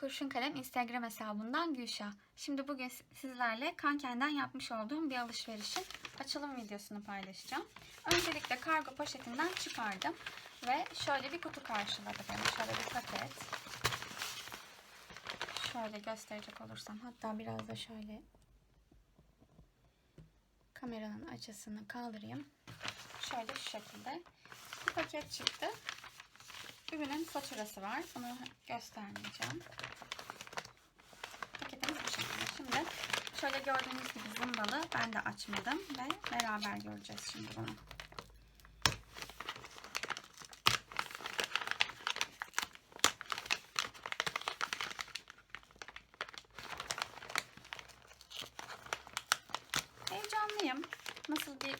Kurşun Kalem Instagram hesabından Gülşah. Şimdi bugün si- sizlerle Kanken'den yapmış olduğum bir alışverişin açılım videosunu paylaşacağım. Öncelikle kargo poşetinden çıkardım ve şöyle bir kutu karşıladı beni. Şöyle bir paket. Şöyle gösterecek olursam hatta biraz da şöyle kameranın açısını kaldırayım. Şöyle şu şekilde bir paket çıktı. Ürünün faturası var. Bunu göstermeyeceğim. Paketimiz bu şekilde. Şimdi şöyle gördüğünüz gibi zımbalı. Ben de açmadım ve beraber göreceğiz şimdi bunu. Heyecanlıyım. Nasıl bir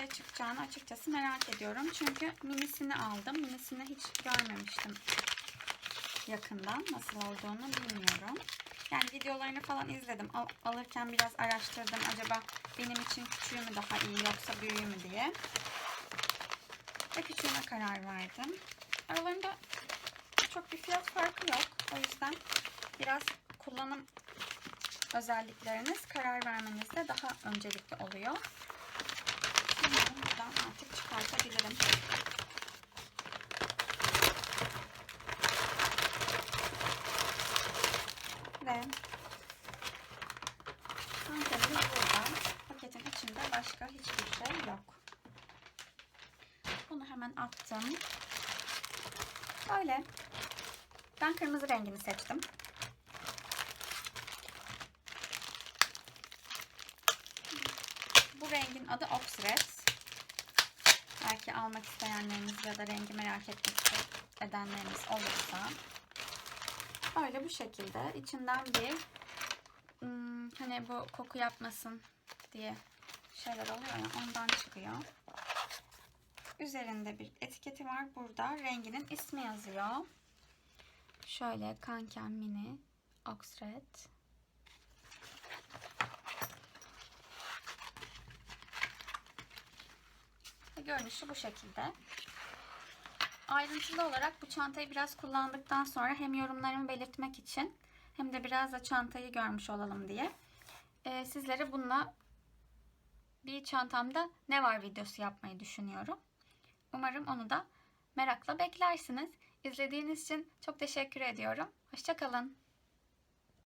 şey çıkacağını açıkçası merak ediyorum. Çünkü minisini aldım. Minisini hiç görmemiştim yakından. Nasıl olduğunu bilmiyorum. Yani videolarını falan izledim. Al- alırken biraz araştırdım. Acaba benim için küçüğü mü daha iyi yoksa büyüğü mü diye. Ve küçüğüne karar verdim. Aralarında çok bir fiyat farkı yok. O yüzden biraz kullanım özellikleriniz karar vermenizde daha öncelikli oluyor. Umarım buradan artık çıkartabilirim. Ve Kankamız burada. Paketin içinde başka hiçbir şey yok. Bunu hemen attım. Böyle. Ben kırmızı rengini seçtim. Bu rengin adı Oxred. Belki almak isteyenleriniz ya da rengi merak etmek edenleriniz olursa. Öyle bu şekilde. İçinden bir hmm, hani bu koku yapmasın diye şeyler oluyor ya ondan çıkıyor. Üzerinde bir etiketi var. Burada renginin ismi yazıyor. Şöyle Kanken Mini Oxred. Görünüşü bu şekilde. Ayrıntılı olarak bu çantayı biraz kullandıktan sonra hem yorumlarımı belirtmek için hem de biraz da çantayı görmüş olalım diye e, sizlere bununla bir çantamda ne var videosu yapmayı düşünüyorum. Umarım onu da merakla beklersiniz. İzlediğiniz için çok teşekkür ediyorum. Hoşçakalın.